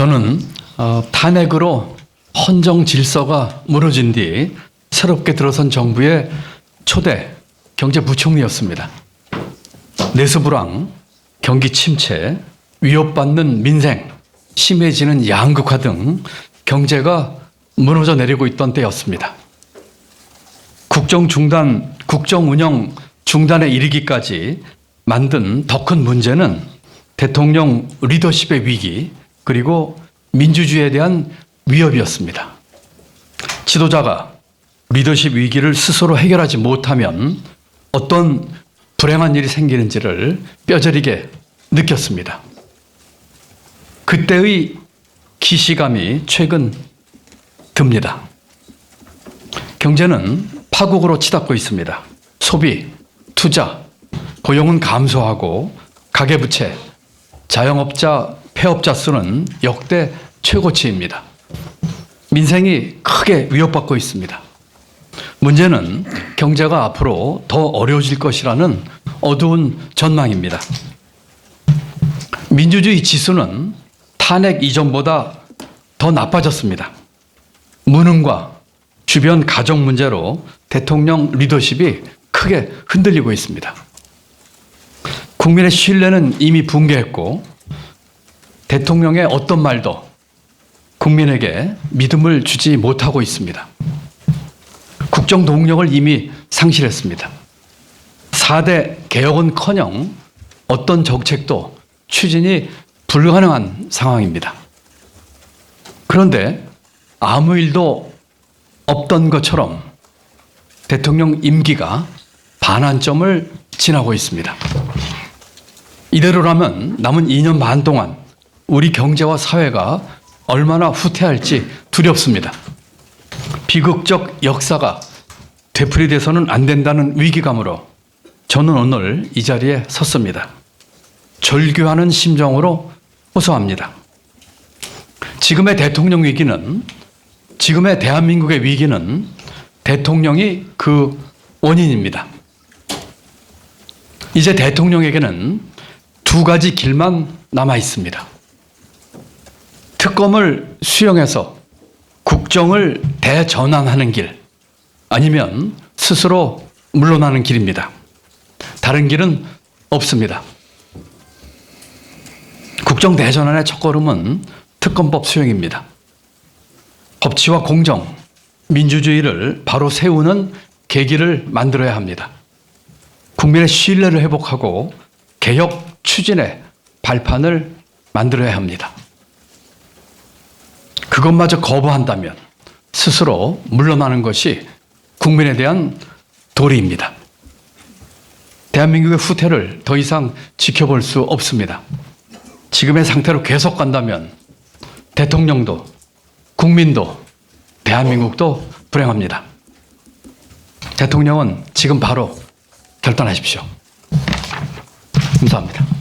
저는 어, 탄핵으로 헌정 질서가 무너진 뒤 새롭게 들어선 정부의 초대 경제부총리였습니다. 내수불황, 경기 침체, 위협받는 민생, 심해지는 양극화 등 경제가 무너져 내리고 있던 때였습니다. 국정 중단, 국정 운영 중단에 이르기까지 만든 더 큰 문제는 대통령 리더십의 위기 그리고 민주주의에 대한 위협이었습니다. 지도자가 리더십 위기를 스스로 해결하지 못하면 어떤 불행한 일이 생기는지를 뼈저리게 느꼈습니다. 그때의 기시감이 최근 듭니다. 경제는 파국으로 치닫고 있습니다. 소비, 투자, 고용은 감소하고 가계부채, 자영업자, 폐업자 수는 역대 최고치입니다. 민생이 크게 위협받고 있습니다. 문제는 경제가 앞으로 더 어려워질 것이라는 어두운 전망입니다. 민주주의 지수는 탄핵 이전보다 더 나빠졌습니다. 무능과 주변 가정 문제로 대통령 리더십이 크게 흔들리고 있습니다. 국민의 신뢰는 이미 붕괴했고 대통령의 어떤 말도 국민에게 믿음을 주지 못하고 있습니다. 국정 동력을 이미 상실했습니다. 4대 개혁은 커녕 어떤 정책도 추진이 불가능한 상황입니다. 그런데 아무 일도 없던 것처럼 대통령 임기가 반환점을 지나고 있습니다. 이대로라면 남은 2년 반 동안 우리 경제와 사회가 얼마나 후퇴할지 두렵습니다. 비극적 역사가 되풀이돼서는 안 된다는 위기감으로 저는 오늘 이 자리에 섰습니다. 절규하는 심정으로 호소합니다. 지금의 대통령 위기는 지금의 대한민국의 위기는 대통령이 그 원인입니다. 이제 대통령에게는 두 가지 길만 남아 있습니다. 특검을 수용해서 국정을 대전환하는 길, 아니면 스스로 물러나는 길입니다. 다른 길은 없습니다. 국정 대전환의 첫걸음은 특검법 수용입니다. 법치와 공정, 민주주의를 바로 세우는 계기를 만들어야 합니다. 국민의 신뢰를 회복하고 개혁 추진의 발판을 만들어야 합니다. 그것마저 거부한다면 스스로 물러나는 것이 국민에 대한 도리입니다. 대한민국의 후퇴를 더 이상 지켜볼 수 없습니다. 지금의 상태로 계속 간다면 대통령도 국민도 대한민국도 불행합니다. 대통령은 지금 바로 결단하십시오. 감사합니다.